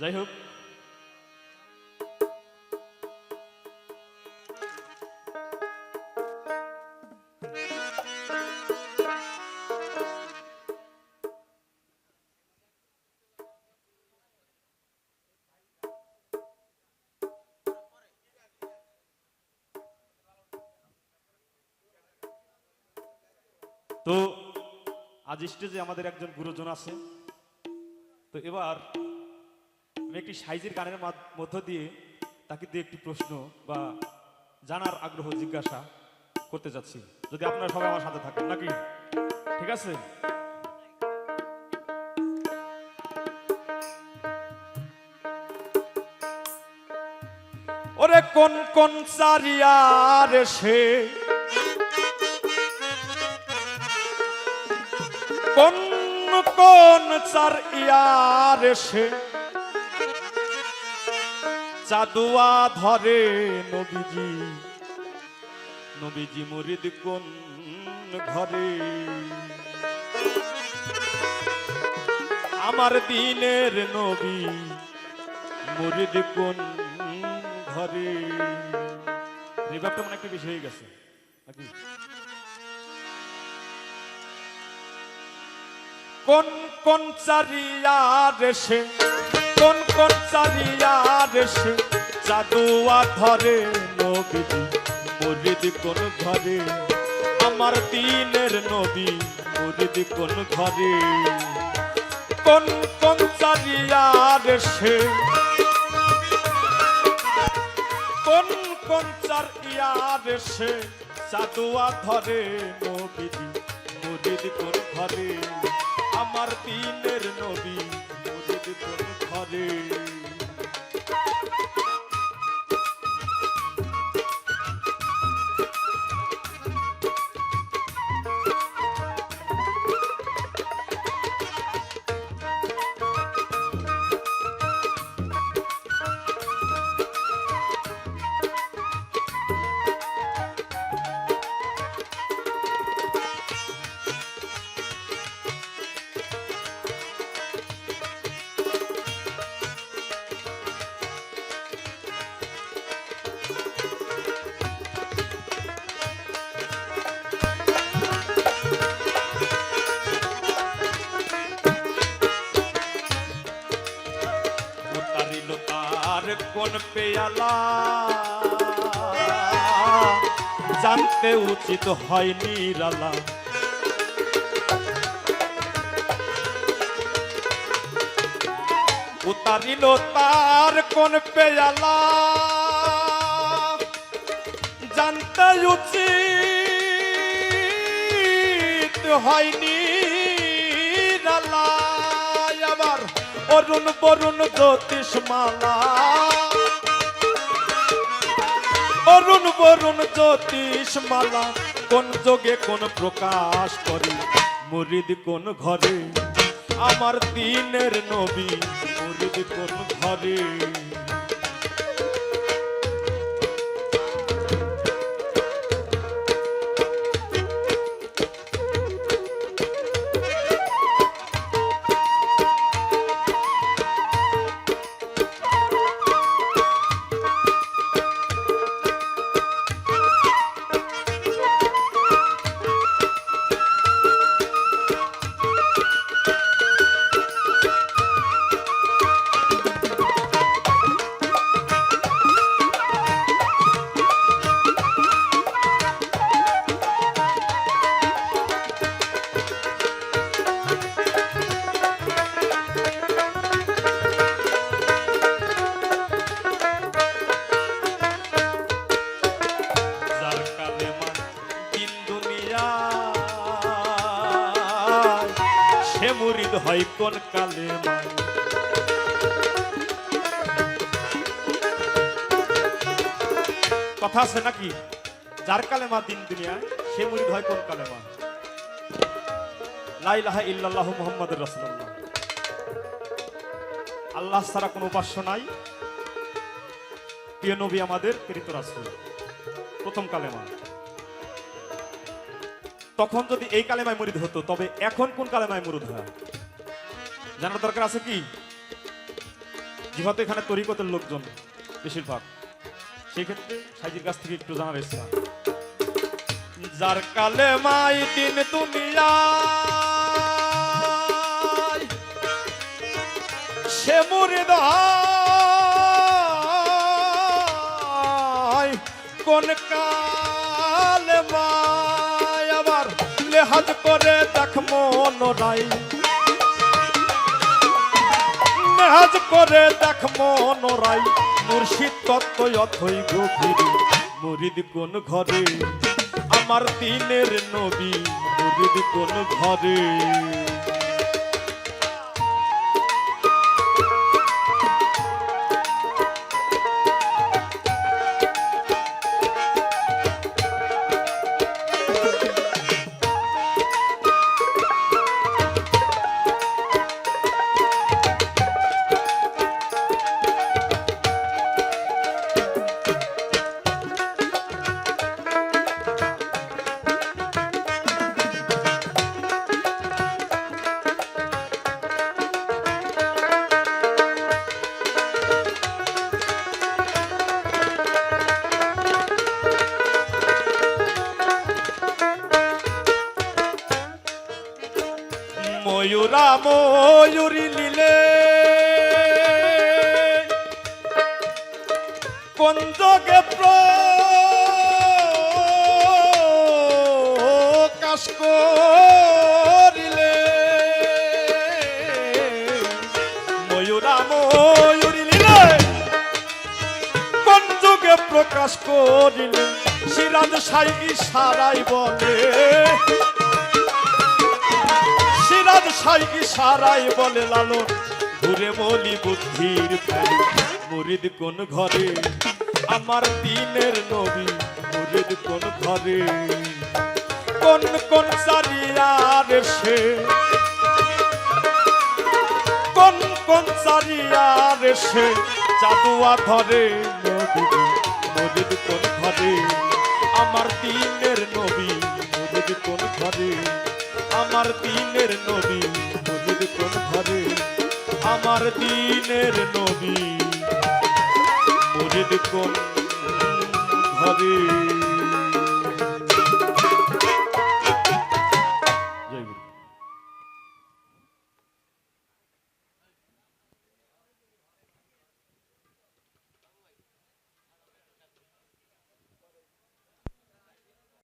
যাই হোক। তো আজ স্টেজে আমাদের একজন গুরুজন আছে। তো এবার আমি একটি সাইজের গানের মাধ- মধ্য দিয়ে তাকে দিয়ে একটি প্রশ্ন বা জানার আগ্রহ, জিজ্ঞাসা করতে যাচ্ছি। যদি আপনারা সবাই আমার সাথে থাকেন, নাকি? ঠিক আছে? ওরে কোন কোন চারিয়ার সে? কোন কোন চার সে? চাদুয়া ধরে নবীজি। নবীজি মুরিদ কোন ঘরে? আমার দিনের নবী মুরিদ কোন ঘরে? রিভাবটা মনে একটু বেশি হয়ে গেছে। কোন কোন চারিয়ার সে কোন কোন চারিয়ার সে জাদুয়া ধরে নবীজি মুরিদ কোন ঘরে? আমার দিনের নবী, মুরিদ কোন ঘরে? কোন কোন চারিয়ার সে? কোন কোন চার ইয়ার সে মুরিদ কোন ঘরে? আমার দিনের নবী ঘরে পেয়ালা। জানতে উচিত হয়নি রালা উতারিল তার কোন পেয়ালা। জানতে উচিত হয়নি রালা আবার অরুণ বরুণ জ্যোতিষ মালা অরুণ বরুণ জ্যোতিষ মালা কোন যোগে কোন প্রকাশ করে? মুরিদ কোন ঘরে? আমার দিনের নবী মুরিদ কোন ঘরে? মুরিদ হয় কোন কালেমা কথা আছে নাকি? যার কালেমা দিন দুনিয়ায় সে মুরিদ হয় কোন কালেমা লাইলাহা ইল্লাল্লাহু মুহাম্মাদুর রাসূলুল্লাহ। আল্লাহ ছাড়া কোনো উপাস্য নাই। প্রিয় নবী আমাদের, প্রেরিত রাসূল। প্রথম কালেমা তখন যদি এই কালেমায় মুরিদ হতো, তবে এখন কোন কালেমায় মুরিদ হয়? জানার দরকার আছে কি? যেহেতু এখানে তরিকতের লোকজন বেশিরভাগ সেই ক্ষেত্রে সাইজির কাছ থেকে একটু জানার ইচ্ছা। যার কালে মাই দিন দুনিয়া সে মুরিদ কোন কালে মায় আবার লেহাজ করে দেখ মনোরাই মেহাজ করে দেখ মনোরাই মুর্শিদ তত্ত্ব অথই গভীর। মুরিদ কোন ঘরে? আমার দিনের নবী মুরিদ কোন ঘরে? ময়ূরা ময়ূরী লীলে কোন যোগে প্রকাশ করিলে। ময়ূরা ময়ূরী লীলে কোন যুগে প্রকাশ করিলে। সিরাজ সাই ইশারাই বলে। ইশারাই বলে লালো, ঘুরে বলি বুদ্ধির মুরিদ কোন ঘরে? আমার দিনের নবী মুরিদ কোন ঘরে? কোন কোন সারিয়ার সে? কোন কোন সারিয়ার সে? চাদুয়া ধরে নবী, মুরিদ কোন ঘরে? আমার দিনের নবী আমার দিনের নবী মুরিদ কোন ঘরে আমার দিনের নবী মুরিদ কোন ঘরে